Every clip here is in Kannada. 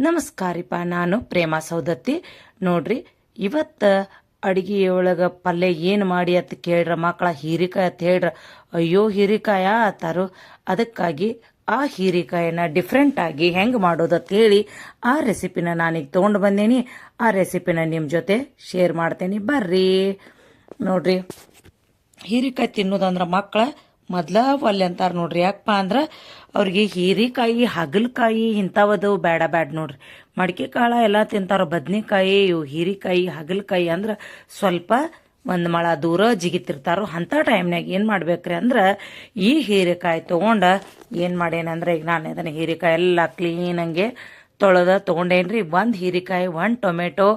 ನಮಸ್ಕಾರಿಪ್ಪ, ನಾನು ಪ್ರೇಮ ಸೌದತ್ತಿ. ನೋಡ್ರಿ, ಇವತ್ತು ಅಡಿಗೆಯೊಳಗ ಪಲ್ಯ ಏನು ಮಾಡಿ ಅಂತ ಕೇಳ್ರ, ಮಕ್ಕಳ ಹೀರಿಕಾಯಿ ಅಂತ ಹೇಳ್ರ. ಅಯ್ಯೋ, ಹೀರಿಕಾಯ ಆತಾರು. ಅದಕ್ಕಾಗಿ ಆ ಹೀರಿಕಾಯನ್ನ ಡಿಫ್ರೆಂಟ್ ಆಗಿ ಹೆಂಗೆ ಮಾಡೋದು ಹೇಳಿ ಆ ರೆಸಿಪಿನ ನಾನೀಗ ತೊಗೊಂಡು ಬಂದೇನಿ. ಆ ರೆಸಿಪಿನ ನಿಮ್ಮ ಜೊತೆ ಶೇರ್ ಮಾಡ್ತೇನೆ. ಬರ್ರಿ. ನೋಡ್ರಿ, ಹೀರಿಕಾಯಿ ತಿನ್ನೋದಂದ್ರೆ ಮಕ್ಕಳ ಮೊದ್ಲ ಒಲ್ಲೆ ಅಂತಾರ ನೋಡ್ರಿ. ಯಾಕಪ್ಪ ಅಂದ್ರೆ ಅವ್ರಿಗೆ ಹೀರಿಕಾಯಿ ಹಗಲಕಾಯಿ ಇಂಥವದು ಬೇಡ ಬೇಡ ನೋಡ್ರಿ. ಮಡಿಕೆ ಕಾಳ ಎಲ್ಲ ತಿಂತಾರ, ಬದ್ನೆಕಾಯಿ, ಇವು ಹೀರಿಕಾಯಿ ಹಗಲಕಾಯಿ ಅಂದ್ರೆ ಸ್ವಲ್ಪ ಒಂದು ಮಳ ದೂರ ಜಿಗಿತಿರ್ತಾರೋ ಅಂಥ ಟೈಮ್ನಾಗ ಏನು ಮಾಡ್ಬೇಕ್ರಿ ಅಂದ್ರೆ ಈ ಹೀರೆಕಾಯಿ ತೊಗೊಂಡ ಏನು ಮಾಡೇನಂದ್ರೆ ಈಗ ನಾನು ಅದನ್ನ ಹೀರೆಕಾಯಿ ಎಲ್ಲ ಕ್ಲೀನಂಗೆ ತೊಳೆದ ತೊಗೊಂಡೇನ್ರಿ. ಒಂದು ಹೀರೆಕಾಯಿ, ಒಂದು ಟೊಮೆಟೊ,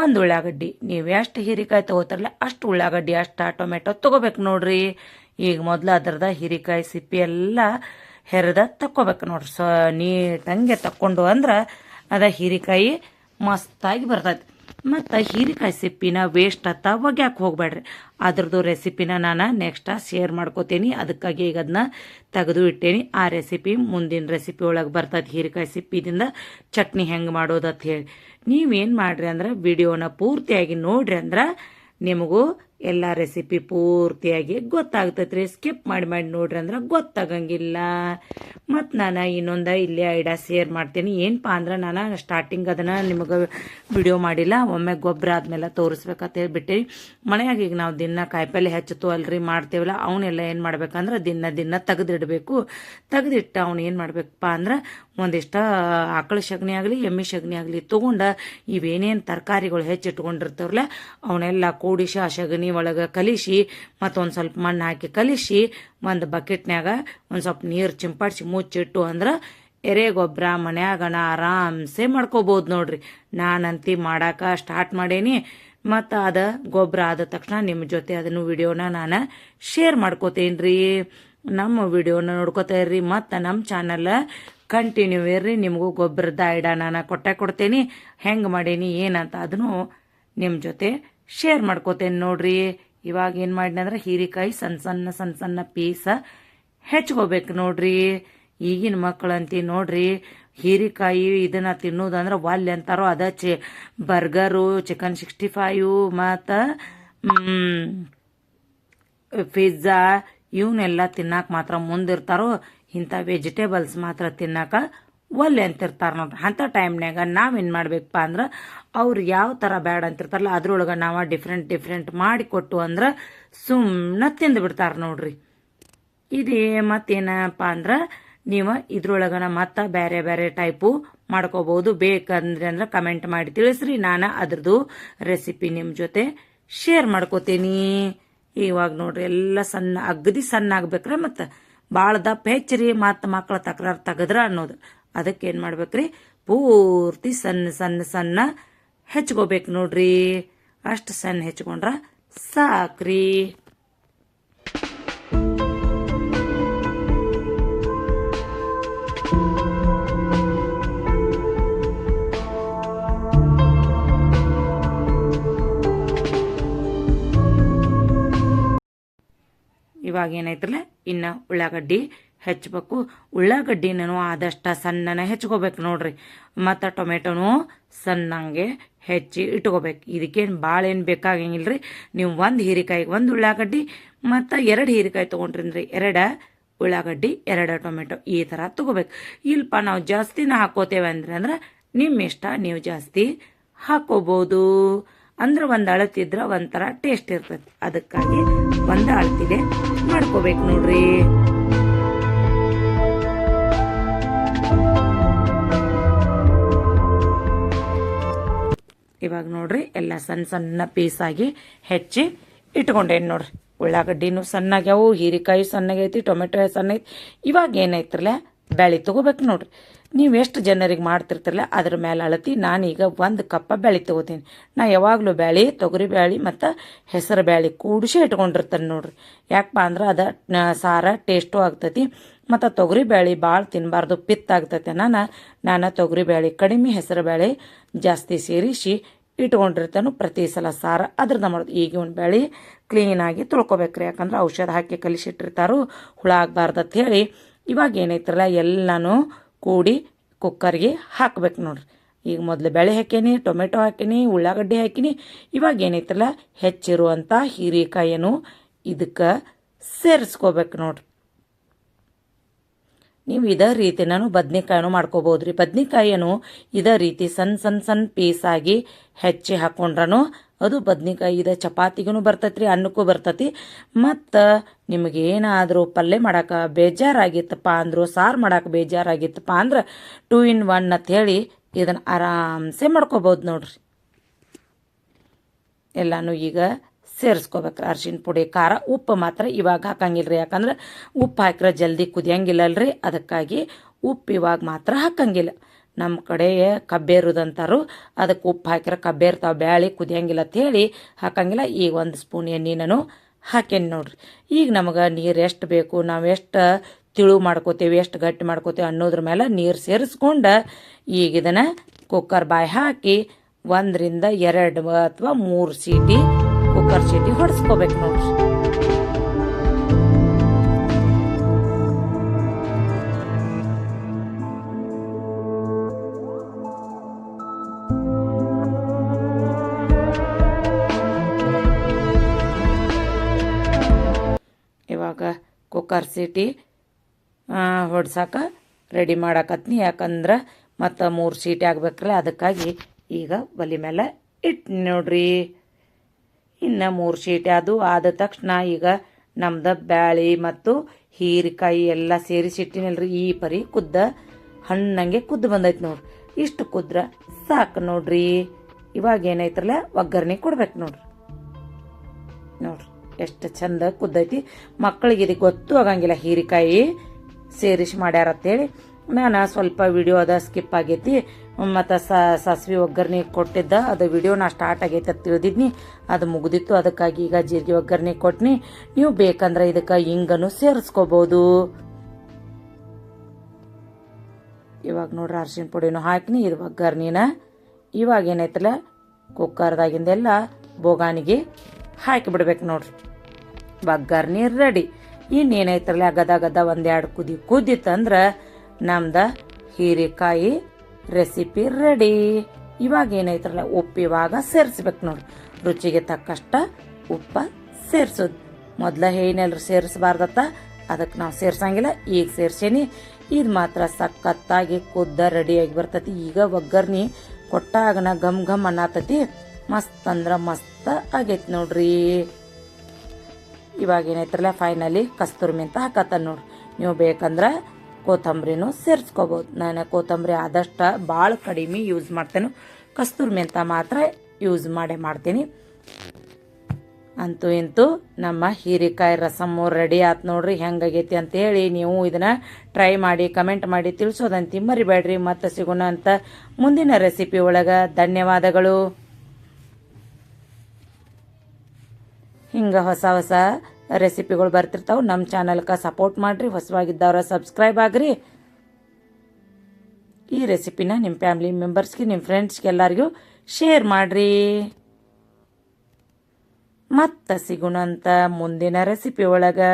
ಒಂದು ಉಳ್ಳಾಗಡ್ಡಿ. ನೀವು ಎಷ್ಟು ಹೀರೆಕಾಯಿ ತೊಗೋತಾರಲ್ಲ ಅಷ್ಟು ಉಳ್ಳಾಗಡ್ಡಿ, ಅಷ್ಟು ಟೊಮೆಟೊ ತೊಗೋಬೇಕು ನೋಡ್ರಿ. ಈಗ ಮೊದಲು ಅದ್ರದ ಹೀರಿಕಾಯಿ ಸಿಪ್ಪಿ ಎಲ್ಲ ಹೆರದ ತಕ್ಕೋಬೇಕು ನೋಡ್ರಿ. ಸೊ ನೀಟಂಗೆ ತಕ್ಕೊಂಡು ಅಂದ್ರೆ ಅದ ಹೀರೆಕಾಯಿ ಮಸ್ತಾಗಿ ಬರ್ತೈತಿ. ಮತ್ತು ಹೀರಿಕಾಯಿ ಸಿಪ್ಪಿನ ವೇಸ್ಟ್ ಅತ್ತ ಒಗ್ಯಾಕೆ ಹೋಗ್ಬೇಡ್ರಿ. ಅದ್ರದ್ದು ರೆಸಿಪಿನ ನಾನು ನೆಕ್ಸ್ಟ್ ಶೇರ್ ಮಾಡ್ಕೋತೀನಿ. ಅದಕ್ಕಾಗಿ ಈಗ ಅದನ್ನ ತೆಗೆದು ಇಟ್ಟೇನಿ. ಆ ರೆಸಿಪಿ ಮುಂದಿನ ರೆಸಿಪಿ ಒಳಗೆ ಬರ್ತದೆ ಹೀರಿಕಾಯಿ ಸಿಪ್ಪಿದಿಂದ ಚಟ್ನಿ ಹೆಂಗೆ ಮಾಡೋದು ಅಂತ ಹೇಳಿ. ನೀವೇನು ಮಾಡ್ರಿ ಅಂದ್ರೆ, ವಿಡಿಯೋನ ಪೂರ್ತಿಯಾಗಿ ನೋಡ್ರಿ ಅಂದ್ರೆ ನಿಮಗೂ ಎಲ್ಲ ರೆಸಿಪಿ ಪೂರ್ತಿಯಾಗಿ ಗೊತ್ತಾಗ್ತೈತ್ರಿ. ಸ್ಕಿಪ್ ಮಾಡಿ ಮಾಡಿ ನೋಡ್ರಿ ಅಂದ್ರೆ ಗೊತ್ತಾಗಂಗಿಲ್ಲ. ಮತ್ತು ನಾನು ಇನ್ನೊಂದು ಇಲ್ಲೇ ಐಡಿಯಾ ಶೇರ್ ಮಾಡ್ತೀನಿ. ಏನಪ್ಪ ಅಂದ್ರೆ ನಾನು ಸ್ಟಾರ್ಟಿಂಗ್ ಅದನ್ನು ನಿಮಗೆ ವಿಡಿಯೋ ಮಾಡಿಲ್ಲ. ಒಮ್ಮೆ ಗೊಬ್ಬರ ಆದ್ಮೇಲೆ ತೋರಿಸ್ಬೇಕಂತ ಹೇಳ್ಬಿಟ್ಟು. ಮನೆಯಾಗ ಈಗ ನಾವು ದಿನ ಕಾಯಿಪಲ್ಲೆ ಹೆಚ್ಚಿತು ಅಲ್ರಿ ಮಾಡ್ತೇವಲ್ಲ ಅವನ್ನೆಲ್ಲ ಏನು ಮಾಡ್ಬೇಕಂದ್ರೆ ದಿನ ದಿನ ತೆಗೆದಿಡಬೇಕು. ತೆಗೆದಿಟ್ಟು ಅವ್ನು ಏನು ಮಾಡ್ಬೇಕಪ್ಪ ಅಂದ್ರೆ ಒಂದಿಷ್ಟ ಆಕಳ ಸಗಣಿ ಆಗಲಿ, ಎಮ್ಮೆ ಶಗ್ನಿ ಆಗಲಿ ತೊಗೊಂಡು ಇವೇನೇನು ತರಕಾರಿಗಳು ಹೆಚ್ಚಿಟ್ಕೊಂಡಿರ್ತಾವಲ್ಲ ಅವನ್ನೆಲ್ಲ ಕೂಡಿಸಿ ಆ ಒಳಗೆ ಕಲಿಸಿ ಮತ್ತು ಒಂದು ಸ್ವಲ್ಪ ಮಣ್ಣು ಹಾಕಿ ಕಲಿಸಿ ಒಂದು ಬಕೆಟ್ನ್ಯಾಗ ಒಂದು ಸ್ವಲ್ಪ ನೀರು ಚಿಂಪಾಡಿಸಿ ಮುಚ್ಚಿಟ್ಟು ಅಂದ್ರೆ ಎರೆ ಗೊಬ್ಬರ ಮನ್ಯಾಗಣ ಆರಾಮ್ಸೆ ಮಾಡ್ಕೋಬೋದು ನೋಡ್ರಿ. ನಾನಂತಿ ಮಾಡಾಕ ಸ್ಟಾರ್ಟ್ ಮಾಡೇನಿ, ಮತ್ತು ಅದು ಗೊಬ್ಬರ ಆದ ತಕ್ಷಣ ನಿಮ್ಮ ಜೊತೆ ಅದನ್ನು ವಿಡಿಯೋನ ನಾನು ಶೇರ್ ಮಾಡ್ಕೋತೇನೆ ರೀ ನಮ್ಮ ವಿಡಿಯೋನ ನೋಡ್ಕೋತಾ ಇರ್ರಿ ಮತ್ತು ನಮ್ಮ ಚಾನಲ್ ಕಂಟಿನ್ಯೂ ಇರ್ರಿ ನಿಮಗೂ ಗೊಬ್ಬರದ ಐಡ ನಾನು ಕೊಟ್ಟೆ ಕೊಡ್ತೇನೆ. ಹೆಂಗೆ ಮಾಡೀನಿ, ಏನಂತ ಅದನ್ನು ನಿಮ್ಮ ಜೊತೆ ಶೇರ್ ಮಾಡ್ಕೋತೇನೆ ನೋಡ್ರಿ. ಇವಾಗ ಏನು ಮಾಡಿನಂದ್ರೆ ಹೀರಿಕಾಯಿ ಸಣ್ಣ ಸಣ್ಣ ಸಣ್ಣ ಸಣ್ಣ ಪೀಸ ಹೆಚ್ಕೋಬೇಕು ನೋಡ್ರಿ. ಈಗಿನ ಮಕ್ಕಳಂತಿ ನೋಡ್ರಿ, ಹೀರಿಕಾಯಿ ಇದನ್ನ ತಿನ್ನೋದಂದ್ರೆ ವಾಲ್ಯ ಅಂತಾರೋ ಅದ ಚಿ ಬರ್ಗರು ಚಿಕನ್ ಸಿಕ್ಸ್ಟಿ ಫೈವ್ ಮತ್ತು ಪಿಜ್ಜಾ ಇವನ್ನೆಲ್ಲ ತಿನ್ನಕ್ಕೆ ಮಾತ್ರ ಮುಂದಿರ್ತಾರೋ ಇಂಥ ವೆಜಿಟೇಬಲ್ಸ್ ಮಾತ್ರ ತಿನ್ನಾಕ ಒಲ್ಲೆ ಅಂತಿರ್ತಾರೆ ನೋಡ್ರಿ. ಅಂಥ ಟೈಮ್ನ್ಯಾಗ ನಾವೇನು ಮಾಡ್ಬೇಕಪ್ಪ ಅಂದ್ರೆ ಅವ್ರು ಯಾವ ಥರ ಬ್ಯಾಡ ಅಂತಿರ್ತಾರಲ್ಲ ಅದ್ರೊಳಗೆ ನಾವು ಡಿಫ್ರೆಂಟ್ ಡಿಫ್ರೆಂಟ್ ಮಾಡಿ ಕೊಟ್ಟು ಅಂದ್ರೆ ಸುಮ್ಮನೆ ತಿಂದು ಬಿಡ್ತಾರೆ ನೋಡ್ರಿ. ಇದೇ ಮತ್ತೇನಪ್ಪ ಅಂದ್ರೆ ನೀವು ಇದ್ರೊಳಗನ ಮತ್ತೆ ಬೇರೆ ಬೇರೆ ಟೈಪು ಮಾಡ್ಕೋಬಹುದು ಬೇಕಂದ್ರೆ ಅಂದ್ರೆ ಕಮೆಂಟ್ ಮಾಡಿ ತಿಳಿಸ್ರಿ. ನಾನು ಅದ್ರದ್ದು ರೆಸಿಪಿ ನಿಮ್ಮ ಜೊತೆ ಶೇರ್ ಮಾಡ್ಕೋತೀನಿ. ಇವಾಗ ನೋಡ್ರಿ ಎಲ್ಲ ಸಣ್ಣ ಅಗದಿ ಸಣ್ಣ ಆಗ್ಬೇಕ್ರೆ ಮತ್ತೆ ಭಾಳ ದಪ್ಪ ಹೆಚ್ಚರಿ ಮತ್ತು ಮಕ್ಕಳ ತಕರಾರು ತೆಗದ್ರ ಅನ್ನೋದು. ಅದಕ್ಕೆ ಏನು ಮಾಡ್ಬೇಕ್ರಿ? ಪೂರ್ತಿ ಸಣ್ಣ ಸಣ್ಣ ಸಣ್ಣ ಹೆಚ್ಕೋಬೇಕು ನೋಡ್ರಿ. ಅಷ್ಟು ಸಣ್ಣ ಹೆಚ್ಕೊಂಡ್ರ ಸಾಕ್ರಿ. ಇವಾಗ ಏನಾಯ್ತಲ್ಲ? ಇನ್ನ ಉಳ್ಳಾಗಡ್ಡಿ ಹೆಚ್ಚಬೇಕು. ಉಳ್ಳಾಗಡ್ಡಿನೂ ಆದಷ್ಟು ಸಣ್ಣನ ಹೆಚ್ಕೋಬೇಕು ನೋಡ್ರಿ. ಮತ್ತು ಟೊಮೆಟೊನು ಸಣ್ಣಂಗೆ ಹೆಚ್ಚಿ ಇಟ್ಕೋಬೇಕು. ಇದಕ್ಕೇನು ಭಾಳ ಏನು ಬೇಕಾಗಂಗಿಲ್ಲ ರೀ ನೀವು ಒಂದು ಹೀರಿಕಾಯಿಗೆ ಒಂದು ಉಳ್ಳಾಗಡ್ಡಿ, ಮತ್ತು ಎರಡು ಹೀರಿಕಾಯಿ ತೊಗೊಂಡ್ರಿ ಎರಡು ಉಳ್ಳಾಗಡ್ಡಿ, ಎರಡು ಟೊಮೆಟೊ, ಈ ಥರ ತೊಗೋಬೇಕು. ಇಲ್ಲಪ್ಪ ನಾವು ಜಾಸ್ತಿನ ಹಾಕೋತೇವೆ ಅಂದ್ರೆ ಅಂದ್ರೆ ನಿಮ್ಮ ಇಷ್ಟ, ನೀವು ಜಾಸ್ತಿ ಹಾಕೋಬೋದು. ಅಂದ್ರೆ ಒಂದು ಅಳತಿದ್ರೆ ಒಂಥರ ಟೇಸ್ಟ್ ಇರ್ತೈತಿ. ಅದಕ್ಕಾಗಿ ಒಂದು ಅಳತಿದೆ ಮಾಡ್ಕೋಬೇಕು ನೋಡ್ರಿ. ಇವಾಗ ನೋಡ್ರಿ, ಎಲ್ಲ ಸಣ್ಣ ಸಣ್ಣ ಪೀಸಾಗಿ ಹೆಚ್ಚಿ ಇಟ್ಕೊಂಡೇನು ನೋಡ್ರಿ. ಉಳ್ಳಾಗಡ್ಡಿನೂ ಸಣ್ಣಾಗ್ಯಾವು, ಹೀರಿಕಾಯಿ ಸಣ್ಣಗೈತಿ, ಟೊಮೆಟೊ ಸಣ್ಣ ಐತಿ ಇವಾಗ ಏನೈತ್ರಲ್ಲ ಬ್ಯಾಳಿ ತಗೋಬೇಕು ನೋಡ್ರಿ. ನೀವು ಎಷ್ಟು ಜನರಿಗೆ ಮಾಡ್ತಿರ್ತಿರಲ್ಲ ಅದ್ರ ಮೇಲೆ ಅಳತಿ ನಾನೀಗ ಒಂದು ಕಪ್ಪ ಬ್ಯಾಳಿ ತಗೋತೀನಿ. ನಾ ಯಾವಾಗಲೂ ಬ್ಯಾಳಿ, ತೊಗರಿ ಬ್ಯಾಳಿ ಮತ್ತು ಹೆಸರು ಬ್ಯಾಳಿ ಕೂಡಿಸಿ ಇಟ್ಕೊಂಡಿರ್ತಾನೆ ನೋಡ್ರಿ. ಯಾಕಪ್ಪ ಅಂದ್ರೆ ಅದ ಸಾರ ಟೇಸ್ಟು ಆಗ್ತೈತಿ ಮತ್ತು ತೊಗರಿ ಬ್ಯಾಳಿ ಭಾಳ ತಿನ್ನಬಾರ್ದು ಪಿತ್ತ ಆಗ್ತೈತೆ. ನಾನು ನಾನು ತೊಗರಿ ಬ್ಯಾಳಿ ಕಡಿಮೆ ಹೆಸರು ಬ್ಯಾಳಿ ಜಾಸ್ತಿ ಸೇರಿಸಿ ಇಟ್ಕೊಂಡಿರ್ತಾನು ಪ್ರತಿ ಸಲ ಸಾರ. ಅದ್ರದ್ದು ಮಾಡೋದು ಈಗ ಒಂದು ಬ್ಯಾಳಿ ಕ್ಲೀನಾಗಿ ತೊಳ್ಕೊಬೇಕ್ರಿ. ಯಾಕಂದ್ರೆ ಔಷಧ ಹಾಕಿ ಕಲಿಸಿಟ್ಟಿರ್ತಾರೋ, ಹುಳ ಆಗಬಾರ್ದು ಅಂತ ಹೇಳಿ. ಇವಾಗ ಏನೈತ್ರಲ್ಲ, ಎಲ್ಲನೂ ಕೂಡಿ ಕುಕ್ಕರ್ಗೆ ಹಾಕ್ಬೇಕು ನೋಡ್ರಿ. ಈಗ ಮೊದಲು ಬೇಳೆ ಹಾಕೀನಿ, ಟೊಮೆಟೊ ಹಾಕೀನಿ, ಉಳ್ಳಾಗಡ್ಡಿ ಹಾಕೀನಿ. ಇವಾಗ ಏನೈತಲ್ಲ ಹೆಚ್ಚಿರುವಂಥ ಹೀರೆಕಾಯಿಯನ್ನು ಇದಕ್ಕೆ ಸೇರಿಸ್ಕೋಬೇಕು ನೋಡ್ರಿ. ನೀವು ಇದೇ ರೀತಿ ನಾನು ಮಾಡ್ಕೋಬೋದು ರೀ ಬದ್ನಿಕಾಯಿಯನ್ನು ಇದೇ ರೀತಿ ಸಣ್ಣ ಸಣ್ಣ ಸಣ್ಣ ಪೀಸಾಗಿ ಹೆಚ್ಚಿ ಹಾಕೊಂಡ್ರೂ ಅದು ಬದ್ನಿಕಾಯಿ ಇದೆ ಚಪಾತಿಗೂ ಬರ್ತೈತ್ರಿ, ಅನ್ನಕ್ಕೂ ಬರ್ತೈತಿ. ಮತ್ತು ನಿಮಗೆ ಏನಾದರೂ ಪಲ್ಯ ಮಾಡೋಕೆ ಬೇಜಾರಾಗಿತ್ತಪ್ಪ ಅಂದರು, ಸಾರು ಮಾಡೋಕೆ ಬೇಜಾರಾಗಿತ್ತಪ್ಪ ಅಂದ್ರೆ ಟೂ ಇನ್ ಒನ್ ಅಂತ ಹೇಳಿ ಇದನ್ನು ಆರಾಮ್ಸೆ ಮಾಡ್ಕೋಬೋದು ನೋಡ್ರಿ. ಎಲ್ಲನೂ ಈಗ ಸೇರಿಸ್ಕೋಬೇಕು ಅರ್ಶಿನ ಪುಡಿ, ಖಾರ, ಉಪ್ಪು ಮಾತ್ರ ಇವಾಗ ಹಾಕಂಗಿಲ್ಲ ರೀ ಯಾಕಂದ್ರೆ ಉಪ್ಪು ಹಾಕ್ರೆ ಜಲ್ದಿ ಕುದಿಯಂಗಿಲ್ಲಲ್ರಿ, ಅದಕ್ಕಾಗಿ ಉಪ್ಪು ಇವಾಗ ಮಾತ್ರ ಹಾಕಂಗಿಲ್ಲ. ನಮ್ಮ ಕಡೆ ಕಬ್ಬೇರುದಂತಾರು ಅದಕ್ಕೆ ಉಪ್ಪು ಹಾಕಿದ್ರೆ ಕಬ್ಬೇರ್ತಾವೆ ಬ್ಯಾಳಿ ಕುದಿಯಂಗಿಲ್ಲ ಅಂತ ಹೇಳಿ ಹಾಕಂಗಿಲ್ಲ. ಈಗ ಒಂದು ಸ್ಪೂನ್ ಎಣ್ಣೆ ನಾನು ನೋಡ್ರಿ. ಈಗ ನಮಗೆ ನೀರು ಎಷ್ಟು ಬೇಕು, ನಾವು ಎಷ್ಟು ತಿಳು ಮಾಡ್ಕೋತೀವಿ, ಎಷ್ಟು ಗಟ್ಟಿ ಮಾಡ್ಕೋತೀವಿ ಅನ್ನೋದ್ರ ಮೇಲೆ ನೀರು ಸೇರಿಸ್ಕೊಂಡು ಈಗ ಇದನ್ನು ಕುಕ್ಕರ್ ಬಾಯಿ ಹಾಕಿ ಒಂದರಿಂದ ಎರಡು ಅಥವಾ ಮೂರು ಸೀಟಿ ಕುಕ್ಕರ್ ಸೀಟಿ ಹೊಡೆಸ್ಕೋಬೇಕು ನೋಡ್ರಿ. ಕುಕ್ಕರ್ ಸೀಟಿ ರೆಡಿ ಮಾಡಾಕತ್ನಿ. ಯಾಕಂದ್ರೆ ಮತ್ತು ಮೂರು ಸೀಟಿ ಆಗ್ಬೇಕಲ್ಲ ಅದಕ್ಕಾಗಿ ಈಗ ಒಲಿ ಮೇಲೆ ಇಟ್ಟು ನೋಡ್ರಿ. ಇನ್ನು ಮೂರು ಸೀಟಿ ಅದು ಆದ ತಕ್ಷಣ ಈಗ ನಮ್ದು ಬ್ಯಾಳಿ ಮತ್ತು ಹೀರಿಕಾಯಿ ಎಲ್ಲ ಸೇರಿಸಿಟ್ಟಿನಲ್ರಿ ಈ ಪರಿ ಕುದ್ದ ಹಣ್ಣಂಗೆ ಕುದ್ದು ಬಂದೈತೆ ನೋಡ್ರಿ. ಇಷ್ಟು ಕುದ್ರೆ ಸಾಕು ನೋಡ್ರಿ. ಇವಾಗ ಏನೈತ್ರಲ್ಲ ಒಗ್ಗರಣೆ ಕೊಡ್ಬೇಕು ನೋಡ್ರಿ. ನೋಡ್ರಿ. ಎಷ್ಟು ಚಂದ ಕುದ್ದೈತಿ. ಮಕ್ಕಳಿಗೆ ಇದಕ್ಕೆ ಗೊತ್ತು, ಆಗಂಗಿಲ್ಲ ಹೀರಿಕಾಯಿ ಸೇರಿಸಿ ಮಾಡ್ಯಾರ ಅಂತೇಳಿ ನಾನು ಸ್ವಲ್ಪ ವಿಡಿಯೋ ಅದ ಸ್ಕಿಪ್ ಆಗೈತಿ. ಮತ್ತು ಸಾಸಿವೆ ಒಗ್ಗರಣೆ ಕೊಟ್ಟಿದ್ದ, ಅದು ವಿಡಿಯೋ ನಾ ಸ್ಟಾರ್ಟ್ ಆಗೈತೆ ಅಂತ ತಿಳಿದಿದ್ನಿ. ಅದು ಮುಗಿದಿತ್ತು, ಅದಕ್ಕಾಗಿ ಈಗ ಜೀರಿಗೆ ಒಗ್ಗರಣೆ ಕೊಟ್ನಿ. ನೀವು ಬೇಕಂದ್ರೆ ಇದಕ್ಕೆ ಹಿಂಗನ್ನು ಸೇರಿಸ್ಕೋಬೋದು. ಇವಾಗ ನೋಡ್ರಿ ಅರ್ಶಿನ ಪುಡಿನೂ ಹಾಕಿನಿ, ಇದು ಒಗ್ಗರಣೆನ. ಇವಾಗ ಏನೈತಲ್ಲ ಕುಕ್ಕರ್ದಾಗಿಂದೆಲ್ಲ ಬೋಗಾನಿಗೆ ಹಾಕಿ ಬಿಡ್ಬೇಕು ನೋಡ್ರಿ. ಒಗ್ಗರ್ನಿ ರೆಡಿ. ಇನ್ನೇನೈತ್ರಲ್ಲ ಗದ ಗದ ಒಂದೆರಡು ಕುದಿ ಕುದ್ದಿತ್ತಂದ್ರೆ ನಮ್ದ ಹೀರೆಕಾಯಿ ರೆಸಿಪಿ ರೆಡಿ. ಇವಾಗ ಏನೈತ್ರಲ್ಲ ಉಪ್ಪು ಇವಾಗ ಸೇರಿಸ್ಬೇಕು ನೋಡ್ರಿ ರುಚಿಗೆ ತಕ್ಕಷ್ಟ ಉಪ್ಪ ಸೇರ್ಸೋದು. ಮೊದ್ಲ ಏನೆಲ್ಲರೂ ಸೇರಿಸಬಾರ್ದತ್ತ ಅದಕ್ಕೆ ನಾವು ಸೇರ್ಸಂಗಿಲ್ಲ, ಈಗ ಸೇರ್ಸೇನಿ. ಇದು ಮಾತ್ರ ಸಖತ್ತಾಗಿ ಕುದ್ದ ರೆಡಿಯಾಗಿ ಬರ್ತತಿ. ಈಗ ಒಗ್ಗರ್ನಿ ಕೊಟ್ಟಾಗನ ಘಮ್ ಘಮ್ ಅನ್ನತತಿ. ಮಸ್ತ್ ಅಂದ್ರ ಮಸ್ತ್ ಆಗೈತಿ ನೋಡ್ರಿ. ಇವಾಗ ಏನೈತ್ರಲ್ಲ ಫೈನಲಿ ಕಸ್ತೂರಿ ಮೆಂತ ಹಾಕತ್ತ ನೋಡ್ರಿ. ನೀವು ಬೇಕಂದ್ರೆ ಕೊತ್ತಂಬರಿನೂ ಸೇರಿಸ್ಕೋಬೋದು. ನಾನು ಕೊತ್ತಂಬರಿ ಆದಷ್ಟು ಭಾಳ ಕಡಿಮೆ ಯೂಸ್ ಮಾಡ್ತೇನೆ. ಕಸ್ತೂರಿ ಮೆಂತ ಮಾತ್ರ ಯೂಸ್ ಮಾಡೇ ಮಾಡ್ತೀನಿ. ಅಂತೂ ಇಂತೂ ನಮ್ಮ ಹೀರೆಕಾಯಿ ರಸಮ್ಮು ರೆಡಿ ಆತ್ ನೋಡ್ರಿ. ಹೆಂಗಾಗೈತಿ ಅಂತೇಳಿ ನೀವು ಇದನ್ನ ಟ್ರೈ ಮಾಡಿ ಕಮೆಂಟ್ ಮಾಡಿ ತಿಳಿಸೋದಂತಿ ಮರಿಬೇಡ್ರಿ. ಮತ್ತೆ ಸಿಗೋಣ ಅಂತ ಮುಂದಿನ ರೆಸಿಪಿ ಒಳಗೆ. ಧನ್ಯವಾದಗಳು. ಹಿಂಗೆ ಹೊಸ ಹೊಸ ರೆಸಿಪಿಗಳು ಬರ್ತಿರ್ತಾವೆ. ನಮ್ಮ ಚಾನಲ್ಗೆ ಸಪೋರ್ಟ್ ಮಾಡಿರಿ, ಹೊಸವಾಗಿದ್ದವ್ರ ಸಬ್ಸ್ಕ್ರೈಬ್ ಆಗ್ರಿ. ಈ ರೆಸಿಪಿನ ನಿಮ್ಮ ಫ್ಯಾಮಿಲಿ ಮೆಂಬರ್ಸ್ಗೆ ನಿಮ್ಮ ಫ್ರೆಂಡ್ಸ್ಗೆ ಎಲ್ಲರಿಗೂ ಶೇರ್ ಮಾಡಿರಿ. ಮತ್ತೆ ಸಿಗುಣಂತ ಮುಂದಿನ ರೆಸಿಪಿ ಒಳಗೆ.